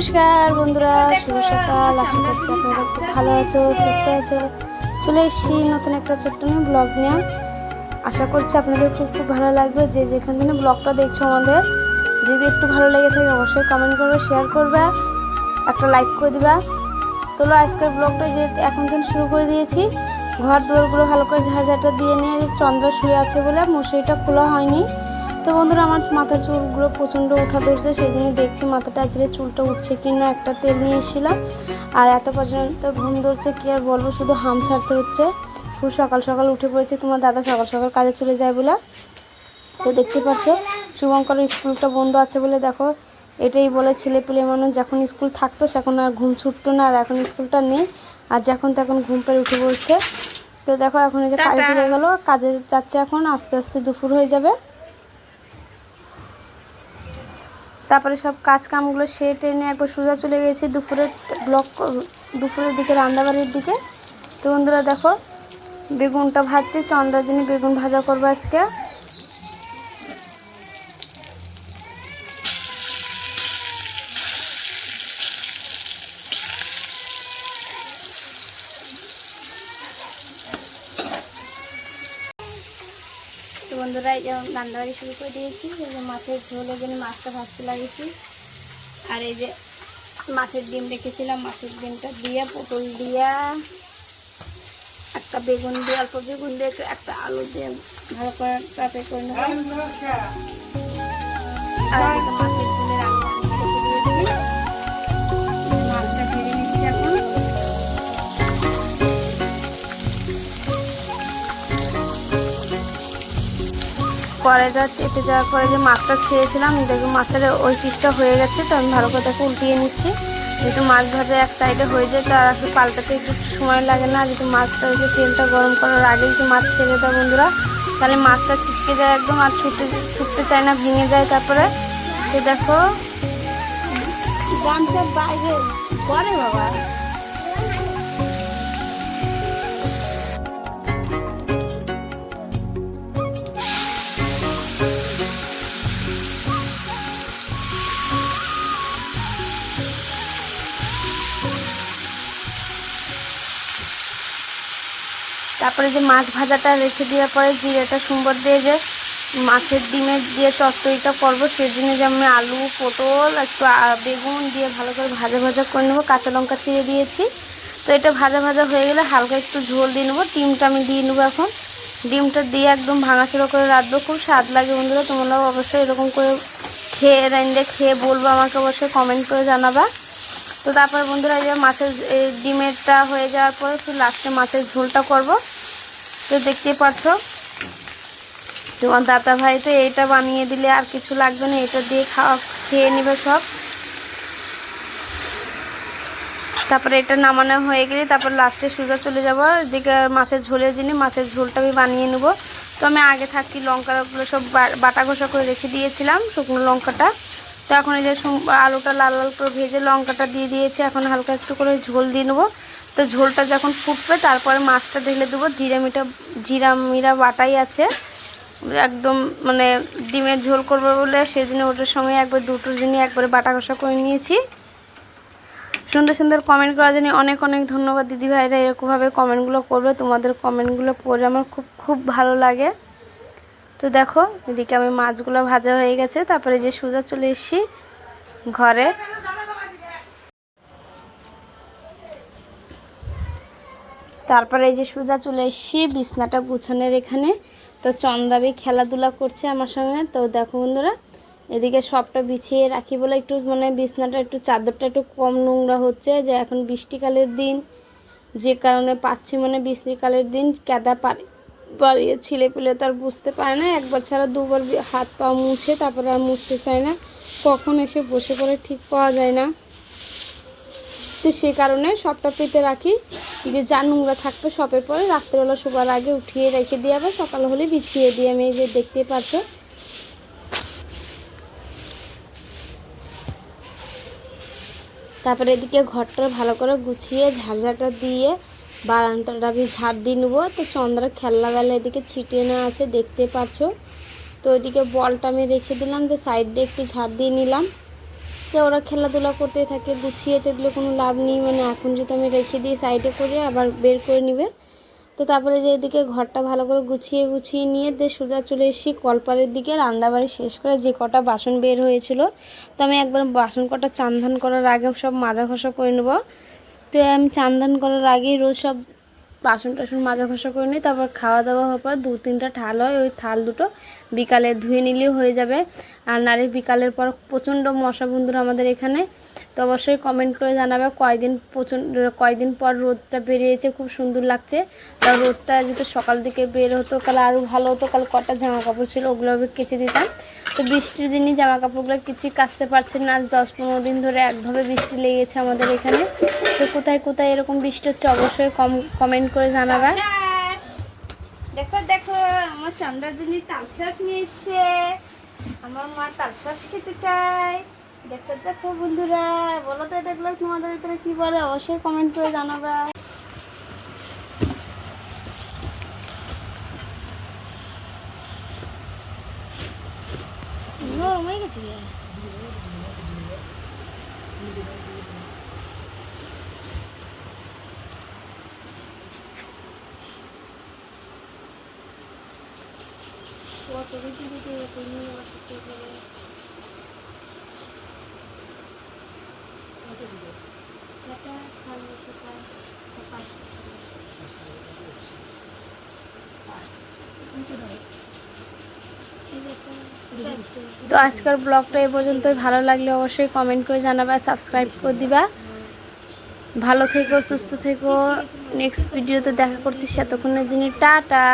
নমস্কার বন্ধুরা শুভ সকাল। আশা করছি আপনারা খুব ভালো আছো সুস্থ আছো। চলে এসেছি নতুন একটা ছোট্ট ব্লগ নিয়ে। আশা করছি আপনাদের খুব খুব ভালো লাগবে। যে যেখান থেকে ব্লগটা দেখছ আমাদের যদি একটু ভালো লেগে থাকে অবশ্যই কমেন্ট করবে শেয়ার করবে একটা লাইক করে দিবা। তোলো আজকের ব্লগটা যে এখন থেকে শুরু করে দিয়েছি। ঘর দুয়ারগুলো ভালো করে ঝাঁঝাটা দিয়ে নিয়ে চন্দ্র শুয়ে আছে বলে মশারিটা খোলা হয়নি। তো বন্ধুরা আমার মাথার চুলগুলো প্রচণ্ড উঠা ধরছে সেই জন্য দেখছি মাথাটা আজকে চুলটা উঠছে কি না একটা তেল নিয়ে এসেছিলাম। আর এত পর্যন্ত ঘুম ধরছে কি আর বলব শুধু হাম ছাড়তে হচ্ছে। খুব সকাল সকাল উঠে পড়েছে তোমার দাদা সকাল সকাল কাজে চলে যায় বলে। তো দেখতে পাচ্ছ শুভঙ্করের স্কুলটা বন্ধ আছে বলে দেখো এটাই বলে ছেলে পেলে মানুষ যখন স্কুল থাকতো সেখন আর ঘুম ছুটতো না আর এখন স্কুলটা নেই আর যখন তখন ঘুম পেরে উঠে পড়ছে। তো দেখো এখন এই যে কাজে চলে গেলো কাজে যাচ্ছে এখন আস্তে আস্তে দুপুর হয়ে যাবে। তারপরে সব কাজ কামগুলো সেরে টেনে একবার সোজা চলে গেছি দুপুরে ব্লক, দুপুরের দিকে রান্নাবাড়ির দিকে। তো বন্ধুরা দেখো, বেগুনটা ভাজছে, চন্দ্রাজিনী বেগুন ভাজা করব আজকে। যে রান্নাবাড়ি শুরু করে দিয়েছি। এই যে মাছের ঝোলের জন্য মাছটা ভাজতে লাগিয়েছি। আর এই যে মাছের ডিম রেখেছিলাম, মাছের ডিমটা দিয়ে, পটল দিয়া, একটা বেগুন দিয়ে, অল্প বেগুন দিয়ে, একটু- আলু দিয়ে ভালো করে ট্রাপে করে নেব। আর মাছের পরে যা চেপে যাওয়ার পরে যে মাছটা ছেড়েছিলাম দেখি মাছের ওই পিসটা হয়ে গেছে তো আমি ভালো করে তাকে উল্টিয়ে নিচ্ছি। যেহেতু মাছ ভাজা এক সাইডে হয়ে যায় তো আর একটু পাল্টাতে একটু সময় লাগে না। যেহেতু মাছটা যে তেলটা গরম করার আগে যদি মাছ ছেড়ে দেয় বন্ধুরা। তাহলে মাছটা ছিটকে যায় একদম আর ছুটতে ছুটতে চায় না ভেঙে যায় তারপরে। তো দেখো। বাইরে। করে বাবা। তারপরে যে মাছ ভাজাটা রেখে দেওয়ার পরে জিরেটা সুন্দর দিয়ে যে মাছের ডিমের দিয়ে চচ্চড়িটা করব সেই জন্য যে আমি আলু, পটল, একটু বেগুন দিয়ে ভালো করে ভাজা ভাজা করে নেব। কাঁচা লঙ্কা চিড়ে দিয়েছি। তো এটা ভাজা ভাজা হয়ে গেলে হালকা একটু ঝোল দিয়ে নেব। ডিমটা আমি দিয়ে নেব এখন। ডিমটা দিয়ে একদম ভাঙাচোড়া করে রাখব। খুব স্বাদ লাগে বন্ধুরা, তোমরাও অবশ্যই এরকম করে খেয়ে, রাইন্দে খেয়ে বলব আমাকে অবশ্যই কমেন্ট করে জানাবা। তো তারপর বন্ধুরা এই যে মাছের ডিমেরটা হয়ে যাওয়ার পরে তো লাস্টে মাছের ঝোলটা করব। তো দেখতেই পাচ্ছ, তোমার দাদা ভাই তো এইটা বানিয়ে দিলে আর কিছু লাগবে না, এটা দিয়ে খাওয়া, খেয়ে নেবে সব। তারপরে এটা নামানো হয়ে গেলে তারপর লাস্টে সুজা চলে যাব এদিকে মাছের ঝোলের জিনিস মাছের ঝোলটা আমি বানিয়ে নেব। তো আমি আগে থাকি লঙ্কাগুলো সব বাটা ঘষা করে রেখে দিয়েছিলাম, শুকনো লঙ্কাটা। তো এখন এই যে আলুটা লাল লাল করে ভেজে লঙ্কাটা দিয়ে দিয়েছি। এখন হালকা একটু করে ঝোল দিয়ে নেব। তো ঝোলটা যখন ফুটবে, তারপরে মাছটা ঢেলে দেবো। জিরা মিটা জিরা মিরা বাটাই আছে। একদম মানে ডিমের ঝোল করবে বলে সেদিনে ওটার সময় একবার দুটো জিনিস একবারে বাটা কষা করে নিয়েছি। সুন্দর সুন্দর কমেন্ট করার জন্য অনেক অনেক ধন্যবাদ। দিদি ভাইরা এরকমভাবে কমেন্টগুলো করবে। তোমাদের কমেন্টগুলো পড়ে আমার খুব খুব ভালো লাগে। তো দেখো, এদিকে আমি মাছগুলো ভাজা হয়ে গেছে। তারপরে যে সুজা চলে এসেছি ঘরে। তারপরে এই যে সুজা চলে এসেছি বিছনাটা গুছানোর এখানে। তো চন্দ্রাবি খেলাধুলা করছে আমার সঙ্গে। তো দেখো বন্ধুরা, এদিকে সবটা বিছিয়ে রাখি বলে একটু মানে বিছনাটা একটু চাদরটা একটু কম নোংরা হচ্ছে। যে এখন বৃষ্টিকালের দিন, যে কারণে পাচ্ছি মানে বৃষ্টিকালের দিন। কেদা পারি বাড়িয়ে ছিলে পেলে তো আর বুঝতে পারে না। একবার ছাড়া দুবার হাত পা মুছে তারপরে আর মুছতে চায় না। কখন এসে বসে পড়ে ঠিক পাওয়া যায় না। তো সে কারণে সবটা পেতে রাখি। যে যা নোংরা থাকবে সবের পরে রাত্রেবেলা শোবার আগে উঠিয়ে রেখে দিয়ে আবার সকাল হলে বিছিয়ে দিয়ে আমি এই যে দেখতে পাচ্ছ। তারপরে এদিকে ঘরটা ভালো করে গুছিয়ে ঝাড়ঝাটা দিয়ে বারান্দাটা আমি ঝাড় দিয়ে নেব। তো চন্দ্রা খেলনাবেলা এদিকে ছিটিয়ে নেওয়া আছে, দেখতে পাচ্ছ? তো ওইদিকে বলটা আমি রেখে দিলাম, তো সাইড দিয়ে একটু ঝাড় দিয়ে নিলাম। তো ওরা খেলাধুলা করতে থাকে, গুছিয়ে তো এগুলো কোনো লাভ নেই মানে এখন যদি আমি রেখে দিই সাইডে করে, আবার বের করে নিবে। তো তারপরে যে এদিকে ঘরটা ভালো করে গুছিয়ে গুছিয়ে নিয়ে, দিয়ে সোজা চলে এসেছি কলপারের দিকে, রান্নাবাড়ি শেষ করে যে কটা বাসন বের হয়েছিল। তো আমি একবার বাসন কটা চান্ধান করার আগে সব মাজা ঘষা করে নেব। তো আমি চান্দান করার আগেই রোজ সব বাসন টাসন মাজা ঘষা করে নিই, তারপর খাওয়া দাওয়া হওয়ার পর দু তিনটা থাল হয়, ওই থাল দুটো বিকালে ধুয়ে নিলেও হয়ে যাবে। আর নারী বিকালের পর প্রচণ্ড মশা বন্ধুরা আমাদের এখানে অবশ্যই কমেন্ট করে জানাবে কয়দিন প্রচণ্ড কয়দিন পর রোদটা বেরিয়েছে, খুব সুন্দর লাগছে। তা রোদটা যদি সকাল দিকে বের হতো তাহলে আরও ভালো হতো, কাল কটা জামা কাপড় ছিল ওগুলো আমি কেচে দিতাম। তো বৃষ্টির দিনই জামা কাপড়গুলো কিছুই কাচতে পারছে না, আজ দশ পনেরো দিন ধরে একভাবে বৃষ্টি লেগেছে আমাদের এখানে। তো কোথায় কোথায় এরকম বৃষ্টি হচ্ছে অবশ্যই কম কমেন্ট করে জানাবে। দেখো দেখো, আমার তালশ্বাস নিয়ে আমার মা তালশ্বাস খেতে চায়। দেখো দেখো বন্ধুরা, বলো তো দেখল তোমাদের ভিতরে কি বলে অবশ্যই কমেন্ট করে জানাবে গরম হয়ে গেছে? কত দিতে দিতে সেটা তো পাঁচটা ছিল তো আজকের ব্লগটা এ পর্যন্তই। ভালো লাগলে অবশ্যই কমেন্ট করে জানাবা সাবস্ক্রাইব করে দিবা। ভালো থেকো, সুস্থ থেকো। নেক্সট ভিডিওতে দেখা করছি সেতক্ষণের দিনে টাটা!